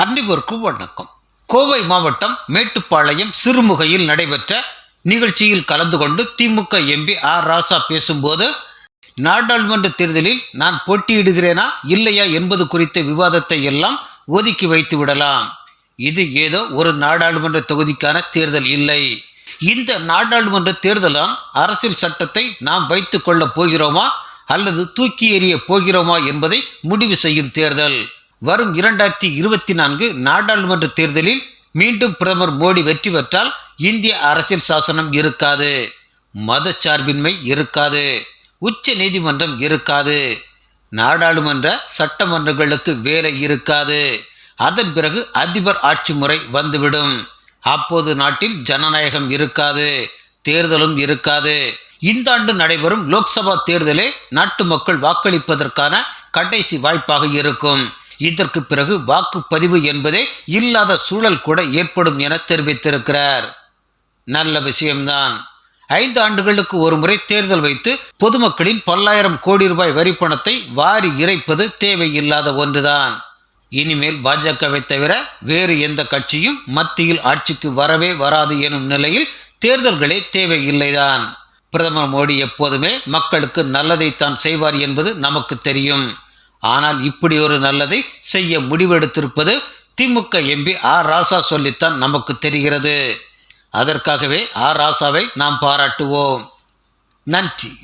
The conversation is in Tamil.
அன்னிவருக்கு வணக்கம் கோவை மாவட்டம் மேட்டுப்பாளையம் சிறுமுகையில் நடைபெற்ற நிகழ்ச்சியில் கலந்து கொண்டு திமுக எம்பி ஆர் ராசா பேசும்போது நாடாளுமன்ற தேர்தலில் நான் போட்டியிடுகிறேனா இல்லையா என்பது குறித்த விவாதத்தை எல்லாம் ஒதுக்கி வைத்து விடலாம். இது ஏதோ ஒரு நாடாளுமன்ற தொகுதிக்கான தேர்தல் இல்லை. இந்த நாடாளுமன்ற தேர்தலால் அரசியல் சட்டத்தை நாம் வைத்துக் கொள்ளப் போகிறோமா அல்லது தூக்கி எறிய போகிறோமா என்பதை முடிவு செய்யும் தேர்தல். வரும் இரண்டாயிரத்தி இருபத்தி நான்கு நாடாளுமன்ற தேர்தலில் மீண்டும் பிரதமர் மோடி வெற்றி பெற்றால் இந்திய அரசியல் சாசனம் இருக்காது மதச்சார்பின்மை இருக்காது உச்ச நீதிமன்றம் இருக்காது நாடாளுமன்ற சட்டமன்றங்களுக்கு வேலை இருக்காது. அதன் பிறகு அதிபர் ஆட்சி முறை வந்துவிடும். அப்போது நாட்டில் ஜனநாயகம் இருக்காது தேர்தலும் இருக்காது. இந்த ஆண்டு நடைபெறும் லோக்சபா தேர்தலே நாட்டு மக்கள் வாக்களிப்பதற்கான கடைசி வாய்ப்பாக இருக்கும். இதற்கு பிறகு வாக்குப்பதிவு என்பதே இல்லாத சூழல் கூட ஏற்படும் என தெரிவித்திருக்கிறார். நல்ல விஷயம்தான். ஐந்து ஆண்டுகளுக்கு ஒரு முறை தேர்தல் வைத்து பொதுமக்களின் பல்லாயிரம் கோடி ரூபாய் வரி பணத்தை வாரி இறைப்பது தேவையில்லாத ஒன்றுதான். இனிமேல் பாஜகவை தவிர வேறு எந்த கட்சியும் மத்தியில் ஆட்சிக்கு வரவே வராது எனும் நிலையில் தேர்தல்களே தேவையில்லைதான். பிரதமர் மோடி எப்போதுமே மக்களுக்கு நல்லதைத்தான் செய்வார் என்பது நமக்கு தெரியும். ஆனால் இப்படி ஒரு நல்லதை செய்ய முடிவெடுத்திருப்பது திமுக எம்பி ஆர் ராசா சொல்லித்தான் நமக்கு தெரிகிறது. அதற்காகவே ஆர் ராசாவை நாம் பாராட்டுவோம். நன்றி.